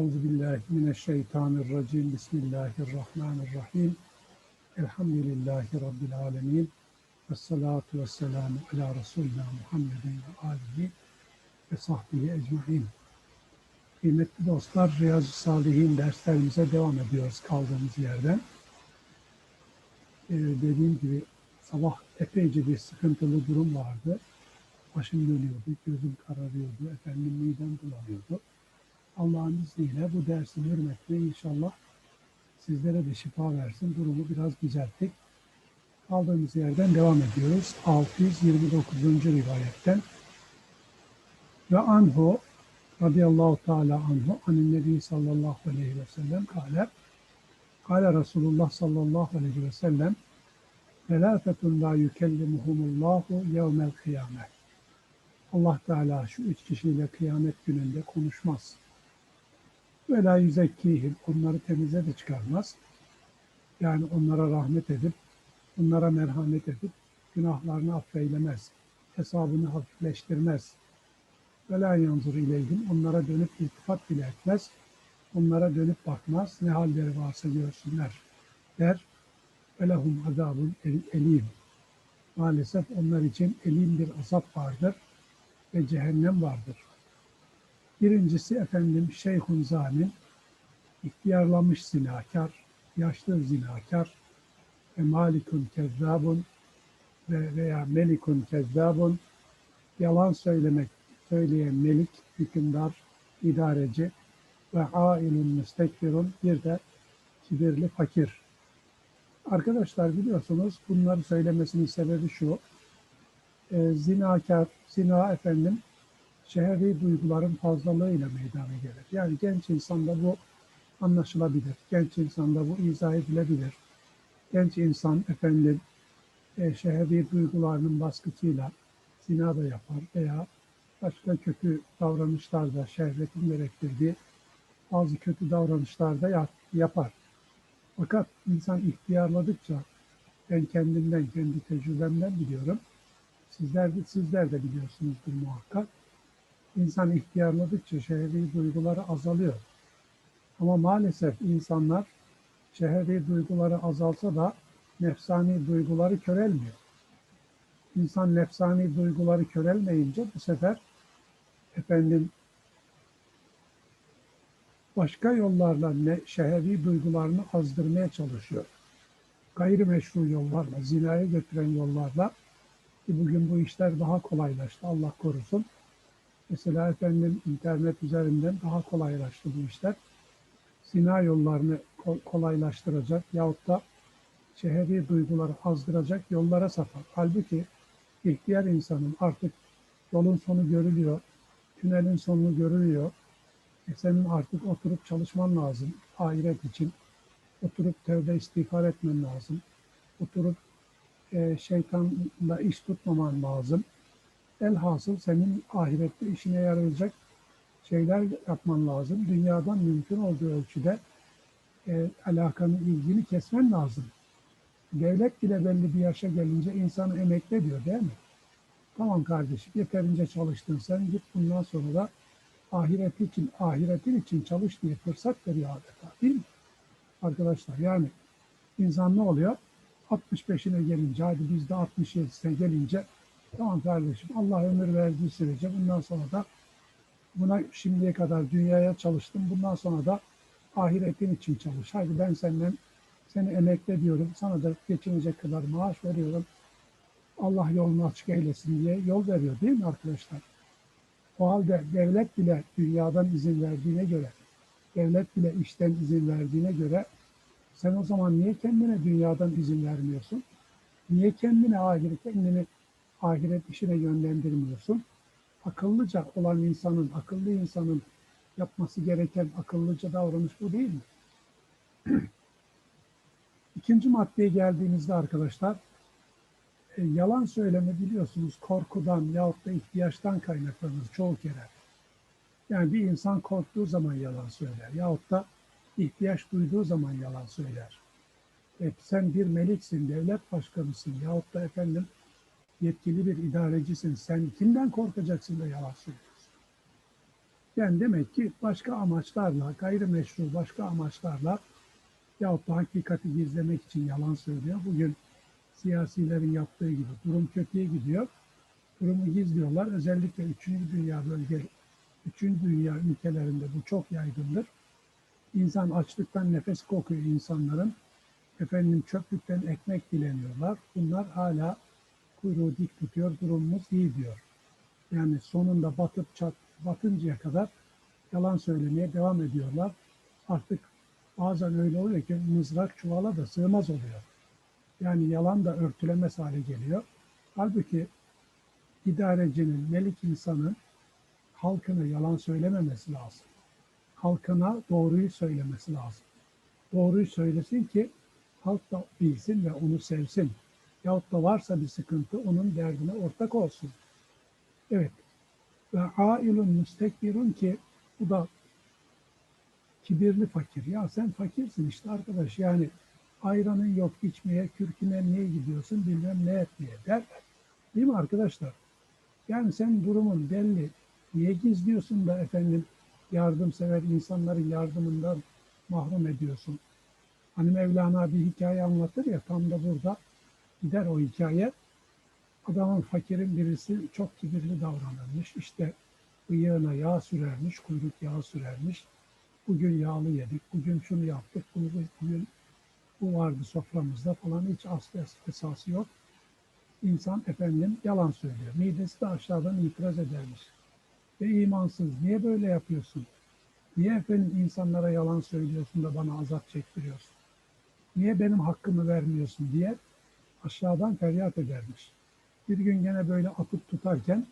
Euzu billahi mineşşeytanirracim. Bismillahirrahmanirrahim. Elhamdülillahi rabbil alamin. Ves salatu vesselamu ala Resulina Muhammedin ve alihi ve sahbihi ecmaîn. Kıymetli dostlar, Riyazu Salihin derslerimize devam ediyoruz kaldığımız yerden. Ee, dediğim gibi sabah epeyce bir sıkıntılı durum vardı. Başım dönüyordu, gözüm kararıyordu, efendim midem bulanıyordu. Allah'ın izniyle bu dersin hürmetine inşallah sizlere de şifa versin. Durumu biraz düzelttik. Kaldığımız yerden devam ediyoruz. 629. rivayetten. Ve anhu radıyallahu teala anhu anin nebi sallallahu aleyhi ve sellem kâle kâle Resulullah sallallahu aleyhi ve sellem Felâfetun la yükellimuhumullahu yevmel kıyamet. Allah Teala şu üç kişiyle kıyamet gününde konuşmaz. Ve la yüzekkihim. Onları temize de çıkarmaz. Yani onlara rahmet edip, onlara merhamet edip, günahlarını affeylemez. Hesabını hafifleştirmez. Ve la yanzur ileyhim. Onlara dönüp iltifat bile etmez. Onlara dönüp bakmaz. Ne halleri varsa görsünler. Der. Ve lehum azabun elim. Maalesef onlar için elim bir azap vardır ve cehennem vardır. Birincisi efendim şeyhun zamin, ihtiyarlamış zinakar, yaşlı zinakar ve malikun kezzabun ve veya melikun kezzabun, yalan söylemek, söyleyen melik, hükümdar, idareci ve ailun müstekbirun, bir de kibirli fakir. Arkadaşlar biliyorsunuz bunları söylemesinin sebebi şu, e, zinakar, zina efendim şehri duyguların fazlalığıyla meydana gelir. Yani genç insanda bu anlaşılabilir. Genç insanda bu izah edilebilir. Genç insan efendim e, şehri duygularının baskısıyla zina da yapar veya başka kötü davranışlarda şehvetin gerektirdiği bazı kötü davranışlarda yapar. Fakat insan ihtiyarladıkça ben kendimden, kendi tecrübemden biliyorum. Sizler de, sizler de biliyorsunuzdur muhakkak İnsan ihtiyarladıkça şehri duyguları azalıyor. Ama maalesef insanlar şehri duyguları azalsa da nefsani duyguları körelmiyor. İnsan nefsani duyguları körelmeyince bu sefer efendim başka yollarla ne, şehri duygularını azdırmaya çalışıyor. Gayrimeşru yollarla, zinaya götüren yollarla ki bugün bu işler daha kolaylaştı Allah korusun. Mesela efendim internet üzerinden daha kolaylaştı bu işler. Zina yollarını kolaylaştıracak yahut da şehri duyguları azdıracak yollara sapar. Halbuki ihtiyar insanın artık yolun sonu görülüyor, tünelin sonunu görülüyor. E senin artık oturup çalışman lazım ahiret için. Oturup tövbe istiğfar etmen lazım. Oturup e, şeytanla iş tutmaman lazım. Elhasıl senin ahirette işine yarayacak şeyler yapman lazım. Dünyadan mümkün olduğu ölçüde e, alakanı, ilgini kesmen lazım. Devlet bile belli bir yaşa gelince insanı emekle diyor değil mi? Tamam kardeşim yeterince çalıştın sen git bundan sonra da ahiret için, ahiretin için çalış diye fırsat veriyor adeta değil mi? Arkadaşlar yani insan ne oluyor? 65'ine gelince hadi biz de 67'sine gelince Tamam kardeşim Allah ömür verdiği sürece bundan sonra da buna şimdiye kadar dünyaya çalıştım. Bundan sonra da ahiretin için çalış. Hadi ben senden seni emekle diyorum. Sana da geçinecek kadar maaş veriyorum. Allah yolunu açık eylesin diye yol veriyor değil mi arkadaşlar? O halde devlet bile dünyadan izin verdiğine göre, devlet bile işten izin verdiğine göre sen o zaman niye kendine dünyadan izin vermiyorsun? Niye kendine ahiret, kendini ahiret işine yönlendirmiyorsun. Akıllıca olan insanın, akıllı insanın yapması gereken akıllıca davranış bu değil mi? İkinci maddeye geldiğimizde arkadaşlar, e, yalan söyleme biliyorsunuz korkudan yahut da ihtiyaçtan kaynaklanır çoğu kere. Yani bir insan korktuğu zaman yalan söyler yahut da ihtiyaç duyduğu zaman yalan söyler. E, sen bir meliksin, devlet başkanısın yahut da efendim yetkili bir idarecisin. Sen kimden korkacaksın da yalan söylüyorsun? Yani demek ki başka amaçlarla, gayrimeşru başka amaçlarla yahut da hakikati gizlemek için yalan söylüyor. Bugün siyasilerin yaptığı gibi durum kötüye gidiyor. Durumu gizliyorlar. Özellikle 3. dünya bölge, 3. dünya ülkelerinde bu çok yaygındır. İnsan açlıktan nefes kokuyor insanların. Efendim çöplükten ekmek dileniyorlar. Bunlar hala kuyruğu dik tutuyor. Durumumuz iyi diyor. Yani sonunda batıp çat, batıncaya kadar yalan söylemeye devam ediyorlar. Artık bazen öyle oluyor ki mızrak çuvala da sığmaz oluyor. Yani yalan da örtülemez hale geliyor. Halbuki idarecinin, melik insanın halkına yalan söylememesi lazım. Halkına doğruyu söylemesi lazım. Doğruyu söylesin ki halk da bilsin ve onu sevsin. Yahut da varsa bir sıkıntı onun derdine ortak olsun. Evet. Ve ailun müstekbirun ki bu da kibirli fakir. Ya sen fakirsin işte arkadaş yani ayranın yok içmeye, kürküne niye gidiyorsun bilmem ne etmeye derler. Değil mi arkadaşlar? Yani sen durumun belli. Niye gizliyorsun da efendim yardımsever insanların yardımından mahrum ediyorsun? Hani Mevlana bir hikaye anlatır ya tam da burada gider o hikaye. Adamın fakirin birisi çok kibirli davranırmış. İşte bıyığına yağ sürermiş, kuyruk yağı sürermiş. Bugün yağlı yedik, bugün şunu yaptık, bugün, bugün bu vardı soframızda falan hiç aslı esası yok. İnsan efendim yalan söylüyor. Midesi de aşağıdan itiraz edermiş. Ve imansız niye böyle yapıyorsun? Niye efendim insanlara yalan söylüyorsun da bana azap çektiriyorsun? Niye benim hakkımı vermiyorsun diye aşağıdan feryat edermiş. Bir gün gene böyle atıp tutarken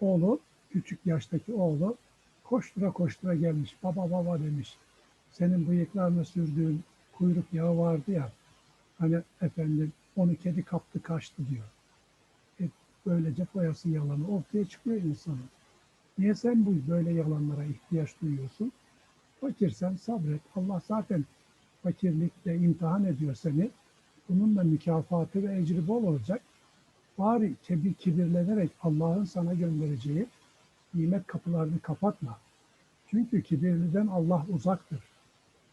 oğlu, küçük yaştaki oğlu koştura koştura gelmiş. Baba baba demiş. Senin bıyıklarına sürdüğün kuyruk yağı vardı ya. Hani efendim onu kedi kaptı kaçtı diyor. E, böylece foyası yalanı ortaya çıkıyor insanın. Niye sen bu böyle yalanlara ihtiyaç duyuyorsun? Fakirsen sabret. Allah zaten fakirlikle imtihan ediyor seni. Bunun da mükafatı ve ecri bol olacak. Bari kibir, kibirlenerek Allah'ın sana göndereceği nimet kapılarını kapatma. Çünkü kibirliden Allah uzaktır.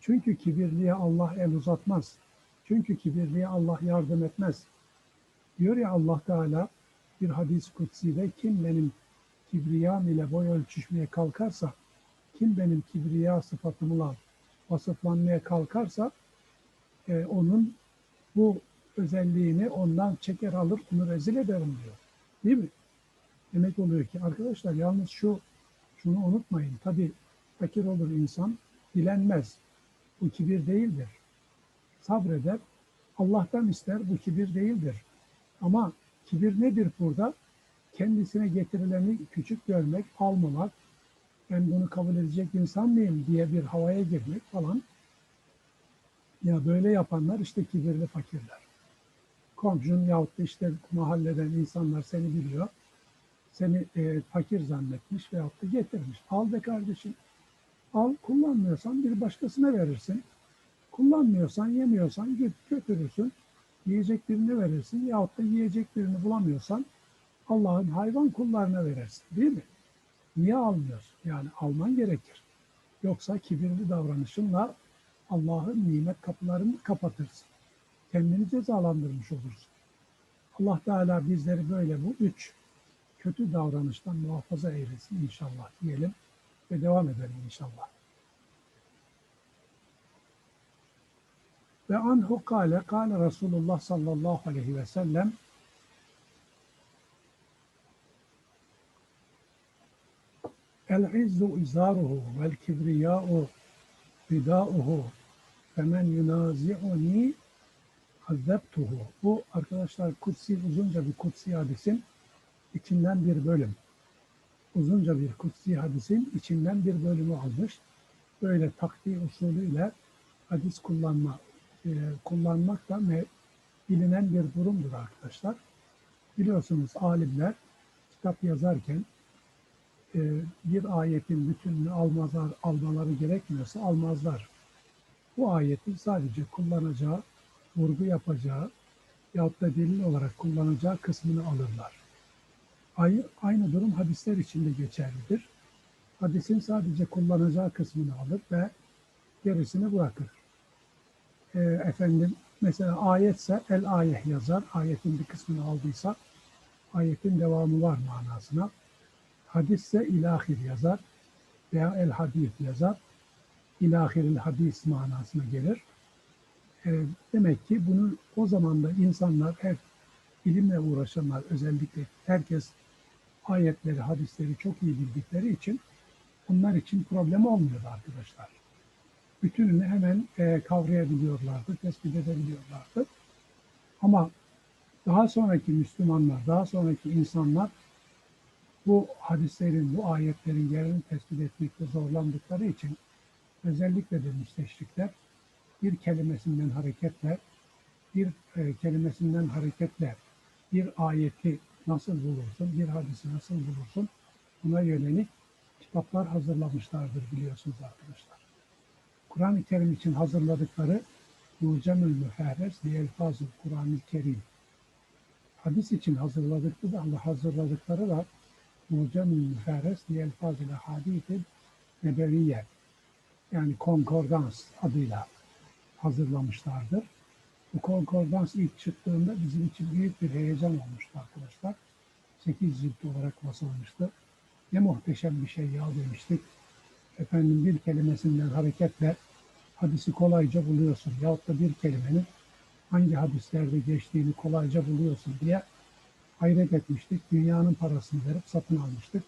Çünkü kibirliye Allah el uzatmaz. Çünkü kibirliye Allah yardım etmez. Diyor ya Allah Teala bir hadis kutsiyle kim benim kibriyam ile boy ölçüşmeye kalkarsa, kim benim kibriya sıfatımla vasıflanmaya kalkarsa e, onun bu özelliğini ondan çeker alır, onu rezil ederim diyor. Değil mi? Demek oluyor ki arkadaşlar yalnız şu şunu unutmayın. Tabi fakir olur insan, dilenmez. Bu kibir değildir. Sabreder, Allah'tan ister, bu kibir değildir. Ama kibir nedir burada? Kendisine getirileni küçük görmek, almamak, ben bunu kabul edecek insan mıyım diye bir havaya girmek falan. Ya böyle yapanlar işte kibirli fakirler. Komşun yahut da işte mahalleden insanlar seni biliyor. Seni e, fakir zannetmiş veyahut da getirmiş. Al be kardeşim. Al kullanmıyorsan bir başkasına verirsin. Kullanmıyorsan, yemiyorsan git götürürsün. Yiyecek birini verirsin yahut da yiyecek birini bulamıyorsan Allah'ın hayvan kullarına verirsin. Değil mi? Niye almıyorsun? Yani alman gerekir. Yoksa kibirli davranışınla Allah'ın nimet kapılarını kapatırsın. Kendini cezalandırmış olursun. Allah Teala bizleri böyle bu üç kötü davranıştan muhafaza eylesin inşallah diyelim ve devam edelim inşallah. Ve anhu kâle, kâle Resulullah sallallahu aleyhi ve sellem El-izzu izaruhu vel kibriyâ'u ridâuhu femen yunazi'uni azzebtuhu. Bu arkadaşlar kutsi uzunca bir kutsi hadisin içinden bir bölüm. Uzunca bir kutsi hadisin içinden bir bölümü almış. Böyle takdir usulüyle hadis kullanma e, kullanmak da bilinen bir durumdur arkadaşlar. Biliyorsunuz alimler kitap yazarken e, bir ayetin bütününü almazlar, almaları gerekmiyorsa almazlar. Bu ayetin sadece kullanacağı, vurgu yapacağı yahut da delil olarak kullanacağı kısmını alırlar. Aynı, aynı durum hadisler için de geçerlidir. hadisin sadece kullanacağı kısmını alır ve gerisini bırakır. E, efendim mesela ayetse el ayeh yazar. Ayetin bir kısmını aldıysa ayetin devamı var manasına. Hadisse ilahir yazar veya el hadis yazar. İlahiril hadis manasına gelir. E, demek ki bunu o zaman da insanlar hep ilimle uğraşanlar özellikle herkes ayetleri, hadisleri çok iyi bildikleri için onlar için problem olmuyordu arkadaşlar. Bütününü hemen e, kavrayabiliyorlardı, tespit edebiliyorlardı. Ama daha sonraki Müslümanlar, daha sonraki insanlar bu hadislerin, bu ayetlerin yerini tespit etmekte zorlandıkları için özellikle de müsteşrikler bir kelimesinden hareketle bir e, kelimesinden hareketle bir ayeti nasıl bulursun, bir hadisi nasıl bulursun buna yönelik kitaplar hazırlamışlardır biliyorsunuz arkadaşlar. Kur'an-ı Kerim için hazırladıkları Mucemül Müferres diye elfazı Kur'an-ı Kerim. Hadis için hazırladıkları da Allah hazırladıkları da Mucemül Müferres diye elfazı hadis-i nebeviye yani konkordans adıyla hazırlamışlardır. Bu konkordans ilk çıktığında bizim için büyük bir heyecan olmuştu arkadaşlar. 8 cilt olarak basılmıştı. Ne muhteşem bir şey ya demiştik. Efendim bir kelimesinden hareketle hadisi kolayca buluyorsun. Yahut da bir kelimenin hangi hadislerde geçtiğini kolayca buluyorsun diye hayret etmiştik. Dünyanın parasını verip satın almıştık.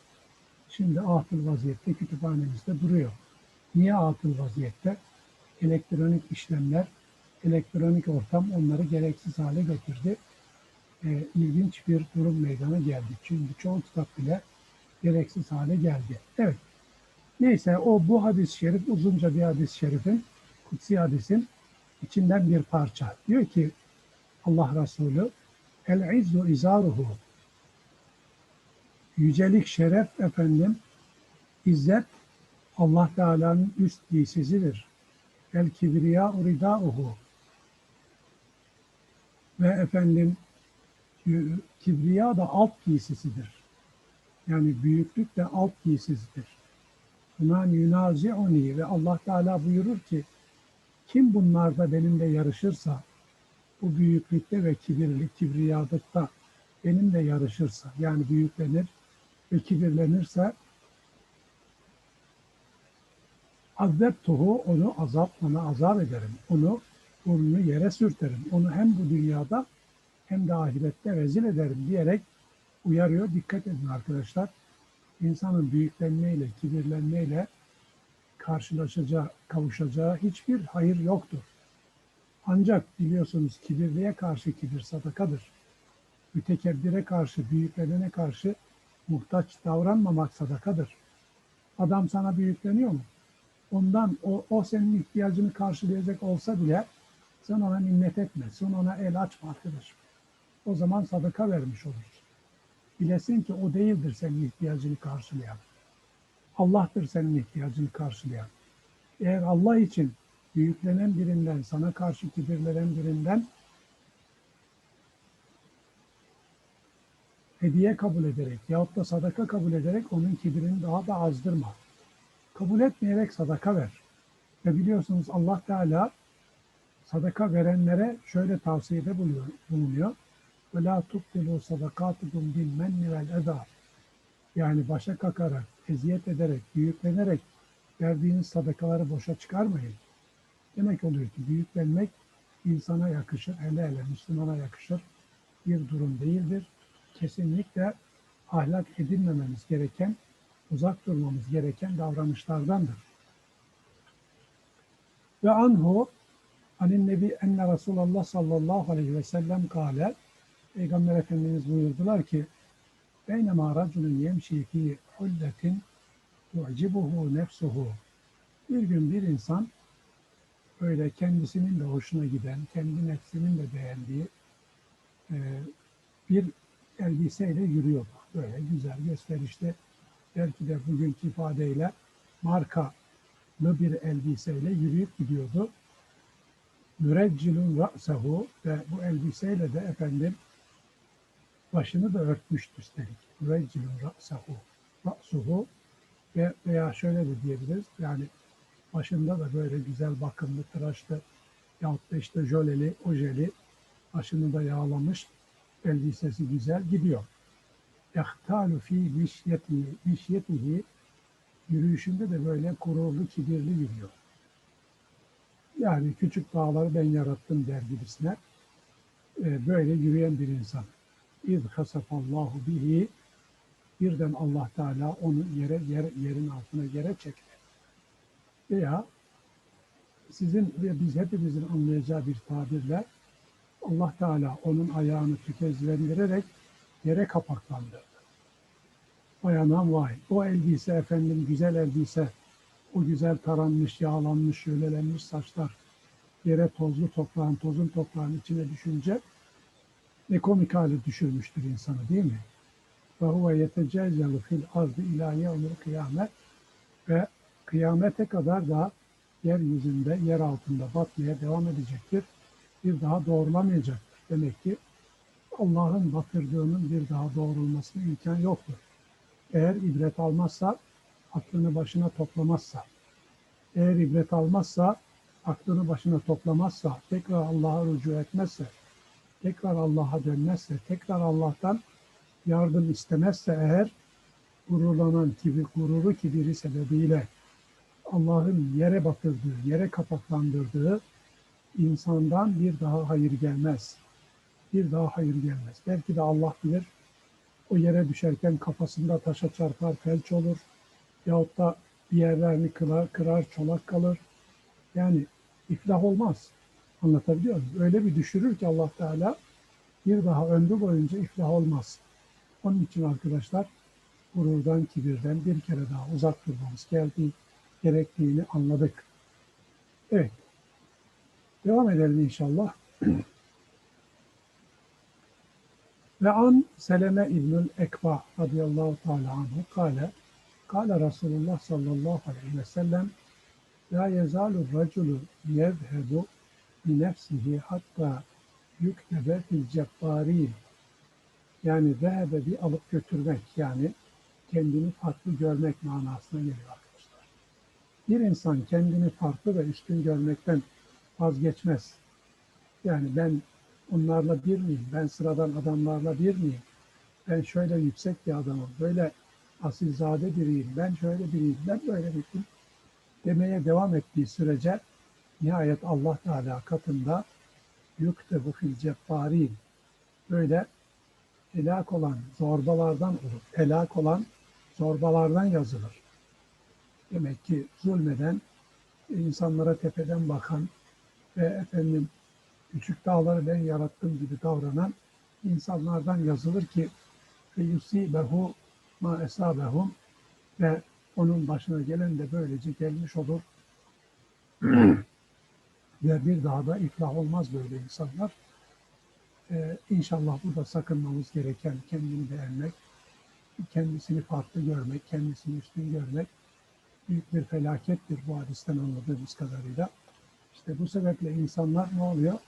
Şimdi atıl vaziyette kütüphanemizde duruyor. Niye atıl vaziyette? Elektronik işlemler elektronik ortam onları gereksiz hale getirdi. E, ilginç bir durum meydana geldi. Çünkü çoğu kitap bile gereksiz hale geldi. Evet. Neyse o bu hadis-i şerif uzunca bir hadis-i şerifin kutsi hadisin içinden bir parça. Diyor ki Allah Resulü El izzu izaruhu Yücelik, şeref efendim, izzet Allah Teala'nın üst giysisidir. El kibriya ridauhu ve efendim kibriya da alt giysisidir. Yani büyüklük de alt giysisidir. Buna yunazi'uni ve Allah Teala buyurur ki kim bunlarda benimle yarışırsa bu büyüklükte ve kibirli kibriyadıkta benimle yarışırsa yani büyüklenir ve kibirlenirse azzebtuhu onu azap ona azap ederim. Onu burnunu yere sürterim. Onu hem bu dünyada hem de ahirette rezil ederim diyerek uyarıyor. Dikkat edin arkadaşlar. İnsanın büyüklenmeyle, kibirlenmeyle karşılaşacağı, kavuşacağı hiçbir hayır yoktur. Ancak biliyorsunuz kibirliye karşı kibir sadakadır. Mütekebbire karşı, büyüklenene karşı muhtaç davranmamak sadakadır. Adam sana büyükleniyor mu? Ondan o, o senin ihtiyacını karşılayacak olsa bile sen ona minnet etme. Sen ona el açma arkadaşım. O zaman sadaka vermiş olursun. Bilesin ki o değildir senin ihtiyacını karşılayan. Allah'tır senin ihtiyacını karşılayan. Eğer Allah için büyüklenen birinden, sana karşı kibirlenen birinden hediye kabul ederek yahut da sadaka kabul ederek onun kibirini daha da azdırma. Kabul etmeyerek sadaka ver. Ve biliyorsunuz Allah Teala sadaka verenlere şöyle tavsiyede bulunuyor. Ve la tubtilu sadakatukum bil menni vel eda. Yani başa kakarak, eziyet ederek, büyüklenerek verdiğiniz sadakaları boşa çıkarmayın. Demek oluyor ki büyüklenmek insana yakışır, hele hele Müslümana yakışır bir durum değildir. Kesinlikle ahlak edinmememiz gereken, uzak durmamız gereken davranışlardandır. Ve anhu Anin Nebi enne Resulullah sallallahu aleyhi ve sellem kâle Peygamber Efendimiz buyurdular ki Beynema raculun yemşi fi hulletin tu'cibuhu nefsuhu Bir gün bir insan böyle kendisinin de hoşuna giden, kendi nefsinin de beğendiği e, bir elbiseyle yürüyordu. Böyle güzel, gösterişli, belki de bugünkü ifadeyle markalı bir elbiseyle yürüyüp gidiyordu müreccilun ra'sahu ve bu elbiseyle de efendim başını da örtmüştü üstelik. Müreccilun ra'sahu. Ra'suhu Ve veya şöyle de diyebiliriz. Yani başında da böyle güzel bakımlı, tıraşlı yahut da işte jöleli, ojeli, başını da yağlamış, elbisesi güzel gidiyor. Ehtalu fi mişyetihi, mişyetihi yürüyüşünde de böyle gururlu, kibirli yürüyor. Yani küçük dağları ben yarattım der gibisine. Böyle yürüyen bir insan. İz hasafallahu bihi birden Allah Teala onu yere, yer, yerin altına yere çekti. Veya sizin ve biz hepimizin anlayacağı bir tabirle Allah Teala onun ayağını tükezlendirerek yere kapaklandırdı. Vay anam vay. O elbise efendim güzel elbise, o güzel taranmış, yağlanmış, şölelenmiş saçlar yere tozlu toprağın, tozun toprağın içine düşünce ne komik hale düşürmüştür insanı değil mi? Ve huve yetecezzalu fil ardı ila yevmil kıyamet ve kıyamete kadar da yeryüzünde, yer altında batmaya devam edecektir. Bir daha doğrulamayacaktır. Demek ki Allah'ın batırdığının bir daha doğrulmasına imkan yoktur. Eğer ibret almazsa, aklını başına toplamazsa, eğer ibret almazsa, aklını başına toplamazsa, tekrar Allah'a rücu etmezse, tekrar Allah'a dönmezse, tekrar Allah'tan yardım istemezse eğer gururlanan kibir, gururu kibiri sebebiyle Allah'ın yere batırdığı, yere kapaklandırdığı insandan bir daha hayır gelmez. Bir daha hayır gelmez. Belki de Allah bilir o yere düşerken kafasında taşa çarpar, felç olur. Yahut da bir yerlerini kırar, kırar, çolak kalır. Yani iflah olmaz. Anlatabiliyor muyum? Öyle bir düşürür ki Allah Teala bir daha ömrü boyunca iflah olmaz. Onun için arkadaşlar gururdan, kibirden bir kere daha uzak durmamız geldiği gerektiğini anladık. Evet. Devam edelim inşallah. Ve an Seleme İbnül Ekba radıyallahu teala anhu kale kale Resulullah sallallahu aleyhi ve sellem La yezalu raculu yezhebu bi nefsihi hatta yüktebe fil cebbarin yani zehebe bir alıp götürmek yani kendini farklı görmek manasına geliyor arkadaşlar. Bir insan kendini farklı ve üstün görmekten vazgeçmez. Yani ben onlarla bir miyim? Ben sıradan adamlarla bir miyim? Ben şöyle yüksek bir adamım, böyle asilzade biriyim, ben şöyle biriyim, ben böyle biriyim demeye devam ettiği sürece nihayet Allah Teala katında yuktebu fil cebbarin böyle helak olan zorbalardan olur. Helak olan zorbalardan yazılır. Demek ki zulmeden, insanlara tepeden bakan ve efendim küçük dağları ben yarattım gibi davranan insanlardan yazılır ki ve yusibehu ma esabehum ve onun başına gelen de böylece gelmiş olur. ve bir daha da iflah olmaz böyle insanlar. Ee, inşallah burada sakınmamız gereken kendini beğenmek, kendisini farklı görmek, kendisini üstün görmek büyük bir felakettir bu hadisten anladığımız kadarıyla. İşte bu sebeple insanlar ne oluyor?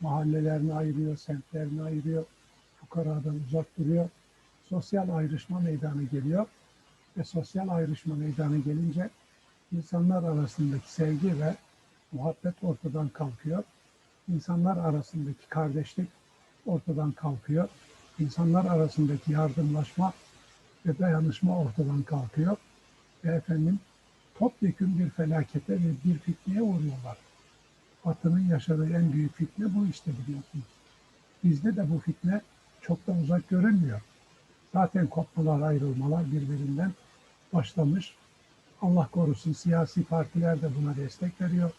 Mahallelerini ayırıyor, semtlerini ayırıyor, fukaradan uzak duruyor. Sosyal ayrışma meydana geliyor ve sosyal ayrışma meydana gelince insanlar arasındaki sevgi ve muhabbet ortadan kalkıyor. İnsanlar arasındaki kardeşlik ortadan kalkıyor. İnsanlar arasındaki yardımlaşma ve dayanışma ortadan kalkıyor. Ve efendim topyekun bir felakete ve bir fitneye uğruyorlar. Batı'nın yaşadığı en büyük fitne bu işte biliyorsunuz. Bizde de bu fitne çok da uzak görünmüyor. Zaten kopmalar, ayrılmalar birbirinden başlamış. Allah korusun siyasi partiler de buna destek veriyor.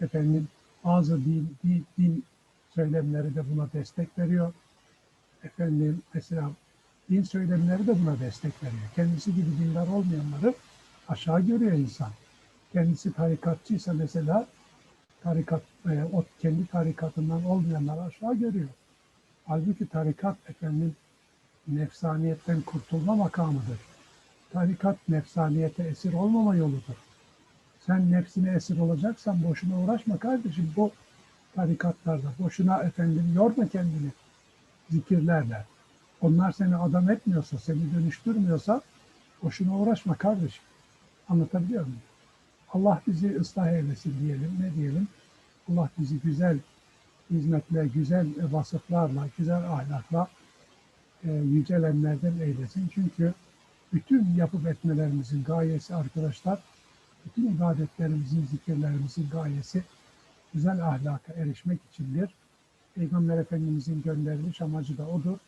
Efendim bazı din, din, din söylemleri de buna destek veriyor. Efendim mesela din söylemleri de buna destek veriyor. Kendisi gibi dinler olmayanları aşağı görüyor insan. Kendisi tarikatçıysa mesela tarikat veya o kendi tarikatından olmayanları aşağı görüyor. Halbuki tarikat efendim nefsaniyetten kurtulma makamıdır. Tarikat nefsaniyete esir olmama yoludur. Sen nefsine esir olacaksan boşuna uğraşma kardeşim. Bu tarikatlarda boşuna efendim yorma kendini zikirlerle. Onlar seni adam etmiyorsa, seni dönüştürmüyorsa boşuna uğraşma kardeşim. Anlatabiliyor muyum? Allah bizi ıslah eylesin diyelim. Ne diyelim? Allah bizi güzel hizmetle, güzel vasıflarla, güzel ahlakla e, yücelenlerden eylesin. Çünkü bütün yapıp etmelerimizin gayesi arkadaşlar, bütün ibadetlerimizin, zikirlerimizin gayesi güzel ahlaka erişmek içindir. Peygamber Efendimizin gönderiliş amacı da odur.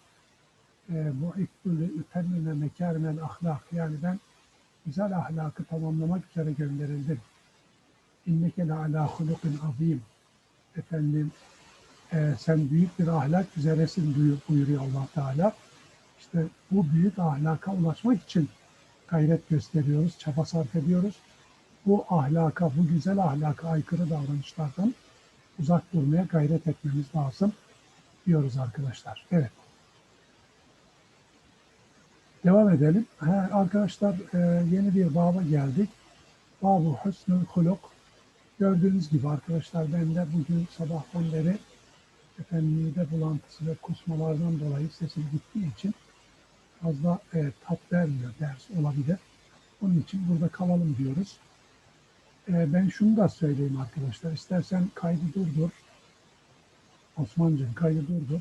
E, bu ikbulü ütemmime mekârimel ahlak. Yani ben güzel ahlakı tamamlamak üzere gönderildim. İnneke le alâ hulukin azîm. Efendim e, sen büyük bir ahlak üzeresin buyur- buyuruyor allah Teala. İşte bu büyük ahlaka ulaşmak için gayret gösteriyoruz, çaba sarf ediyoruz. Bu ahlaka, bu güzel ahlaka aykırı davranışlardan uzak durmaya gayret etmemiz lazım diyoruz arkadaşlar. Evet. Devam edelim. Ha, arkadaşlar e, yeni bir baba geldik. Babu Hüsnül Huluk. Gördüğünüz gibi arkadaşlar ben de bugün sabahtan beri efendim bulantısı ve kusmalardan dolayı sesim gittiği için fazla e, tat vermiyor ders olabilir. Onun için burada kalalım diyoruz. E, ben şunu da söyleyeyim arkadaşlar. İstersen kaydı durdur. Osman'cığım kaydı durdur.